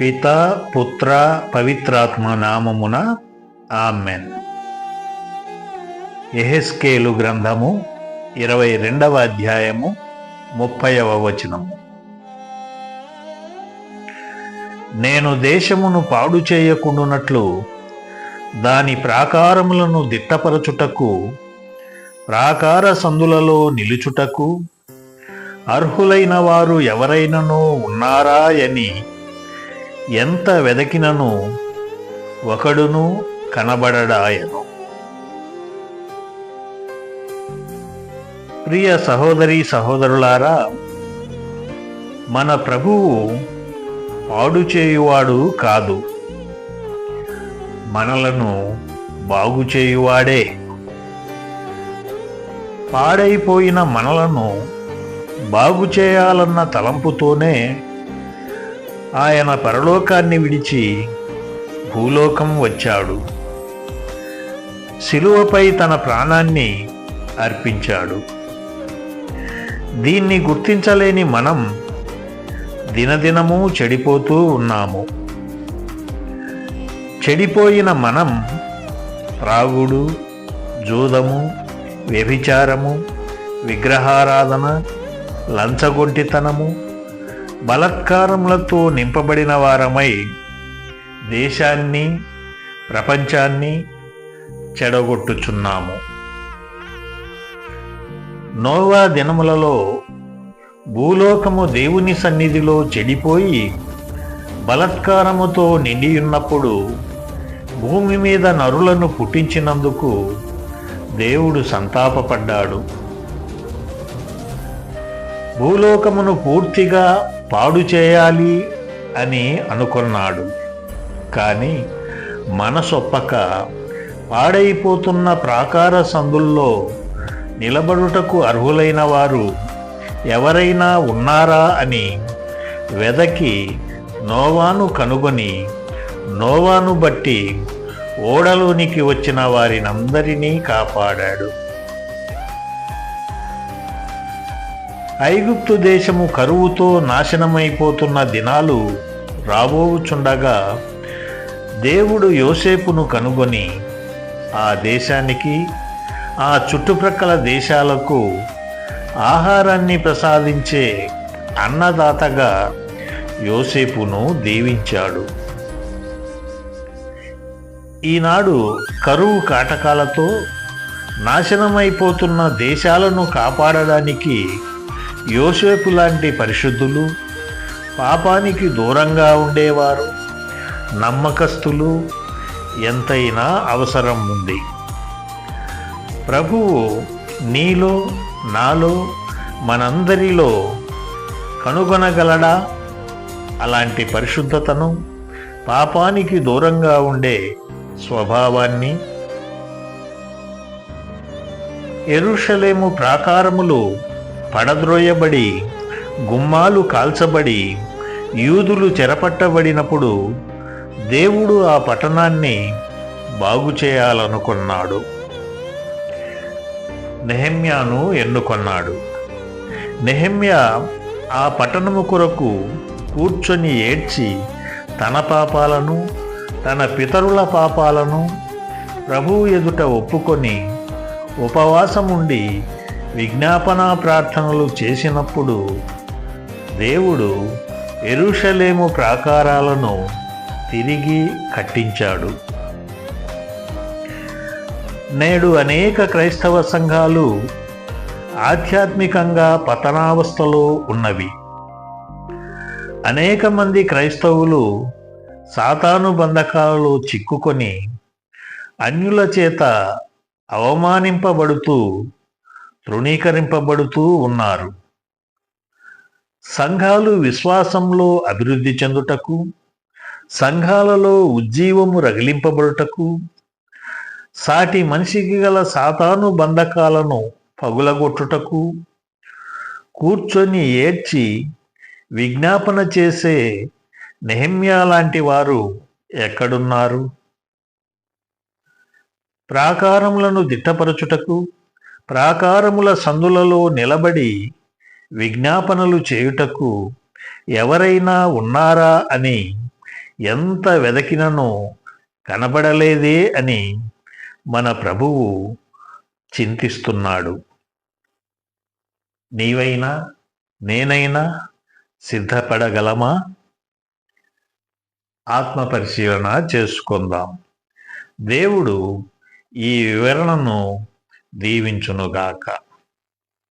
పిత పుత్ర పవిత్రాత్మ నామమున ఆమెన్. ఎహెస్కేలు గ్రంథము ఇరవై రెండవ అధ్యాయము ముప్పైవ వచనము నేను దేశమును పాడు చేయకుండునట్లు దాని ప్రాకారములను దిట్టపరచుటకు ప్రాకార సందులలో నిలుచుటకు అర్హులైన వారు ఎవరైనను ఉన్నారా అని ఎంత వెదకినను ఒకడును కనబడడాయను. ప్రియ సహోదరి సహోదరులారా మన ప్రభువు పాడు చేయువాడు కాదు. మనలను బాగు చేయువాడే పాడైపోయిన మనలను బాగు చేయాలన్న తలంపుతోనే ఆయన పరలోకాన్ని విడిచి భూలోకం వచ్చాడు. శిలువపై తన ప్రాణాన్ని అర్పించాడు. దీన్ని గుర్తించలేని మనం దినదినము చెడిపోతూ ఉన్నాము. చెడిపోయిన మనం త్రాగుడు జూదము వ్యభిచారము విగ్రహారాధన లంచగొంటితనము బలత్కారములతో నింపబడిన వారమై దేశాన్ని ప్రపంచాన్ని చెడగొట్టుచున్నాము. నోవా దినములలో భూలోకము దేవుని సన్నిధిలో చెడిపోయి బలత్కారముతో నిండియున్నప్పుడు భూమి మీద నరులను పుట్టించినందుకు దేవుడు సంతాపపడ్డాడు. భూలోకమును పూర్తిగా పాడు చేయాలి అని అనుకున్నాడు. కానీ మనసొప్పక పాడైపోతున్న ప్రాకార సందుల్లో నిలబడుటకు అర్హులైన వారు ఎవరైనా ఉన్నారా అని వెదకి నోవాను కనుగొని నోవాను బట్టి ఓడలోనికి వచ్చిన వారినందరినీ కాపాడాడు. ఐగుప్తు దేశము కరువుతో నాశనమైపోతున్న దినాలు రాబోచుండగా దేవుడు యోసేపును కనుగొని ఆ దేశానికి ఆ చుట్టుప్రక్కల దేశాలకు ఆహారాన్ని ప్రసాదించే అన్నదాతగా యోసేపును దీవించాడు. ఈనాడు కరువు కాటకాలతో నాశనమైపోతున్న దేశాలను కాపాడడానికి యోసేపు లాంటి పరిశుద్ధులు పాపానికి దూరంగా ఉండేవారు నమ్మకస్తులు ఎంతైనా అవసరం ఉంది. ప్రభువు నీలో నాలో మనందరిలో కనుగొనగలడా? అలాంటి పరిశుద్ధతను పాపానికి దూరంగా ఉండే స్వభావాన్ని? ఎరుషలేము ప్రాకారములు పడద్రోయబడి గుమ్మాలు కాల్చబడి యూదులు చెరపట్టబడినప్పుడు దేవుడు ఆ పట్టణాన్ని బాగు చేయాలనుకున్నాడు. నెహమ్యాను ఎన్నుకొన్నాడు. నెహమ్య ఆ పట్టణము కొరకు కూర్చొని ఏడ్చి తన పాపాలను తన పితరుల పాపాలను ప్రభువు ఎదుట ఒప్పుకొని ఉపవాసముండి విజ్ఞాపన ప్రార్థనలు చేసినప్పుడు దేవుడు ఎరుషలేము ప్రాకారాలను తిరిగి కట్టించాడు. నేడు అనేక క్రైస్తవ సంఘాలు ఆధ్యాత్మికంగా పతనావస్థలో ఉన్నవి. అనేక మంది క్రైస్తవులు సాతాను బంధకాలలో చిక్కుకొని అన్యుల చేత అవమానింపబడుతూ తృణీకరింపబడుతూ ఉన్నారు. సంఘాలు విశ్వాసంలో అభివృద్ధి చెందుటకు సంఘాలలో ఉజ్జీవము రగిలింపబడుటకు సాటి మనిషికి గల సాతాను బంధకాలను పగులగొట్టుటకు కూర్చొని ఏడ్చి విజ్ఞాపన చేసే నెహమ్యా లాంటి వారు ఎక్కడున్నారు? ప్రాకారములను దిట్టపరచుటకు ప్రాకారముల సందులలో నిలబడి విజ్ఞాపనలు చేయుటకు ఎవరైనా ఉన్నారా అని ఎంత వెదకినను కనబడలేదే అని మన ప్రభువు చింతిస్తున్నాడు. నీవైనా నేనైనా సిద్ధపడగలమా? ఆత్మ పరిశీలన చేసుకుందాం. దేవుడు ఈ వివరణను దీవించునుగాక.